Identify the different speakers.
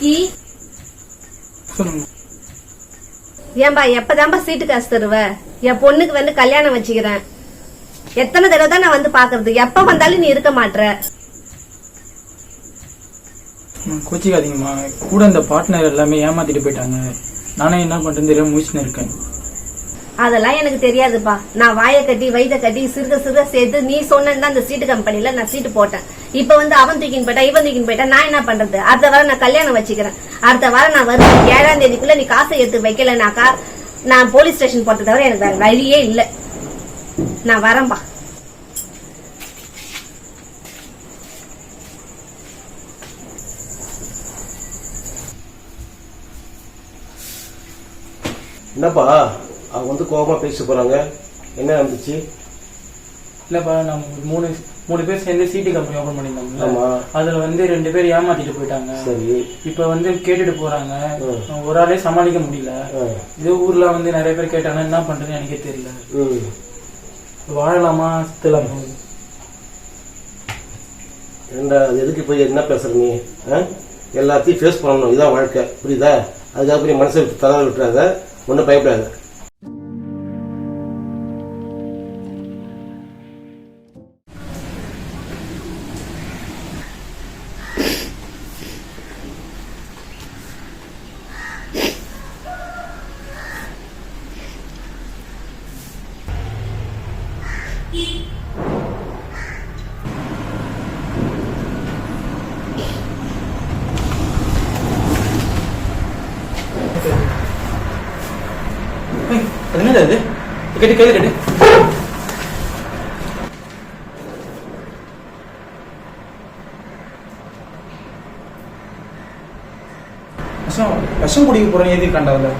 Speaker 1: Key
Speaker 2: சொல்லுங்க.
Speaker 1: ஏன்பா எப்பதான்பா சீட்டு காசு தருவ? என் பொண்ணுக்கு வந்து கல்யாணம் வச்சுக்கிறேன். எத்தனை தடவை தான் நான் வந்து பாக்குறது? எப்ப வந்தாலும் நீ இருக்க மாட்ற.
Speaker 2: கோச்சிக்காதீங்கம்மா. கூட இந்த பார்ட்னர் எல்லாமே ஏமாத்திட்டு போயிட்டாங்க. நானே என்ன பண்றேன்னு தெரியாம முடிச்சுன்னு இருக்கேன்.
Speaker 1: அதெல்லாம் எனக்கு தெரியாதுப்பா. நான் வாயை கட்டி வயித்தை கட்டி சிறுக சிறுக சேர்த்து நீ சொன்னேன்னு தான் அந்த சீட்டு கம்பெனில நான் சீட்டு போட்டேன். இப்ப வந்து அவன் தூக்கின்னு போயிட்டா இவன் தூக்கின்னு போயிட்டா நான் என்ன பண்றது? அடுத்த வாரம் நான் கல்யாணம் வச்சுக்கிறேன். அடுத்த வாரம் நான் வருவேன். ஏழாம் தேதிக்குள்ள நீ காசை எடுத்து வைக்கலனாக்கா நான் போலீஸ் ஸ்டேஷன் போறதை தவிர எனக்கு வேற வழியே இல்ல. நான் வரேன்பா
Speaker 3: என்னப்பா அவங்க வந்து கோபமா பேச போறாங்க. என்ன நடந்துச்சு?
Speaker 2: இல்லப்பா நம்ம ஒரு மூணு மூணு பேர் சேர்ந்து சீட்டு கம்பெனி ஓபன் பண்ணியிருந்தோம்ல. அதுல வந்து ரெண்டு பேர் ஏமாத்திட்டு போயிட்டாங்க.
Speaker 3: சரி.
Speaker 2: இப்ப வந்து கேட்டுட்டு போறாங்க. ஒரு ஆளே சமாளிக்க முடியல. இதே ஊர்ல வந்து நிறைய பேர் கேட்டாங்க என்ன பண்றதுன்னு எனக்கே தெரியல.
Speaker 3: ம்.
Speaker 2: வாழலாமா சுத்தலாமா
Speaker 3: ஏண்டா எதுக்கு போய் என்ன பேசுற நீ? எல்லாத்தையும் ஃபேஸ் பண்ணணும். இதான் வாழ்க்கை. புரியுதா? அதுக்காக போய் மனசை தகவல் விட்டுறாத. ஒன்றும் பயப்படாத.
Speaker 2: என்னது அது? கட்டி கையில கட்டு. விஷம் விஷம் குடிக்க போறேன் எதுக்கு கண்டதில்ல